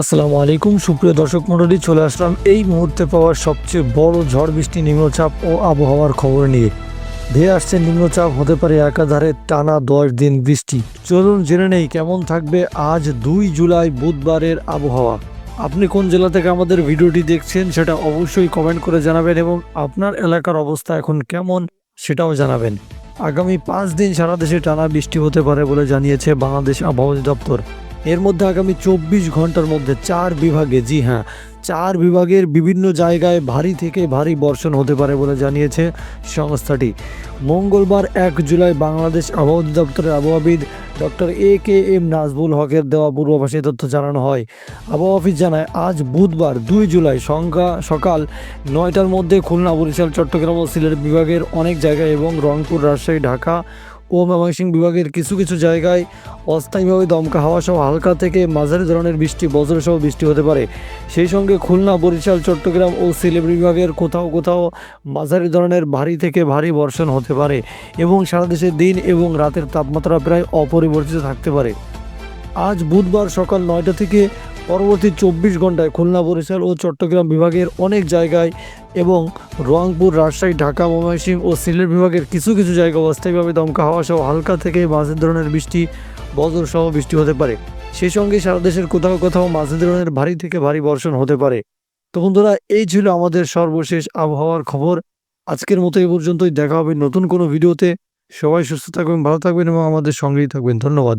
আসসালামু আলাইকুম। সুপ্রিয় দর্শক মণ্ডলী, চলে আসলাম এই মুহূর্তে পাওয়ার সবচেয়ে বড় ঝড় বৃষ্টি নিম্নচাপ ও আবহাওয়ার খবর নিয়ে। ধেয়ে আসছে নিম্নচাপ, হতে পারে একাধারে টানা দশ দিন বৃষ্টি। চলুন জেনে নেই কেমন থাকবে আজ দুই জুলাই বুধবারের আবহাওয়া। আপনি কোন জেলা থেকে আমাদের ভিডিওটি দেখছেন সেটা অবশ্যই কমেন্ট করে জানাবেন এবং আপনার এলাকার অবস্থা এখন কেমন সেটাও জানাবেন। আগামী পাঁচ দিন সারা দেশে টানা বৃষ্টি হতে পারে বলে জানিয়েছে বাংলাদেশ আবহাওয়া দপ্তর। এর মধ্যে আগামী চব্বিশ ঘণ্টার মধ্যে চার বিভাগে, জি হ্যাঁ চার বিভাগের বিভিন্ন জায়গায় ভারী থেকে ভারী বর্ষণ হতে পারে বলে জানিয়েছে সংস্থাটি। মঙ্গলবার এক জুলাই বাংলাদেশ আবহাওয়া দপ্তরের আবহাওয়াবিদ doctor A K M Nazbul হকের দেওয়া পূর্বাভাসে তথ্য জানানো হয়। আবহাওয়া অফিস জানায়, আজ বুধবার দুই জুলাই সংখ্যা সকাল নয়টার মধ্যে খুলনা, বরিশাল, চট্টগ্রাম ও সিলেট বিভাগের অনেক জায়গায় এবং রংপুর, রাজশাহী, ঢাকা ও ময়মনসিংহ বিভাগের কিছু কিছু জায়গায় অস্থায়ীভাবে দমকা হাওয়া সহ হালকা থেকে মাঝারি ধরনের বৃষ্টি বজ্রসহ বৃষ্টি হতে পারে। সেই সঙ্গে খুলনা, বরিশাল, চট্টগ্রাম ও সিলেট বিভাগের কোথাও কোথাও মাঝারি ধরনের ভারী থেকে ভারী বর্ষণ হতে পারে এবং সারা দেশে দিন এবং রাতের তাপমাত্রা প্রায় অপরিবর্তিত থাকতে পারে। আজ বুধবার সকাল নয়টা থেকে পরবর্তী চব্বিশ ঘন্টায় খুলনা বরিশাল ও চট্টগ্রাম বিভাগের অনেক জায়গায় এবং রংপুর, রাজশাহী, ঢাকা, ময়মনসিংহ ও সিলেট বিভাগের কিছু কিছু জায়গায় অস্থায়ীভাবে দমকা হাওয়া সহ হালকা থেকে মাঝের ধরনের বৃষ্টি, বজ্র সহ বৃষ্টি হতে পারে। সেই সঙ্গে সারা দেশের কোথাও কোথাও মাঝে ধরনের ভারী থেকে ভারী বর্ষণ হতে পারে। তো বন্ধুরা, এই ছিল আমাদের সর্বশেষ আবহাওয়ার খবর। আজকের মতো এই পর্যন্তই। দেখা হবে নতুন কোনো ভিডিওতে। সবাই সুস্থ থাকবেন, ভালো থাকবেন এবং আমাদের সঙ্গেই থাকবেন। ধন্যবাদ।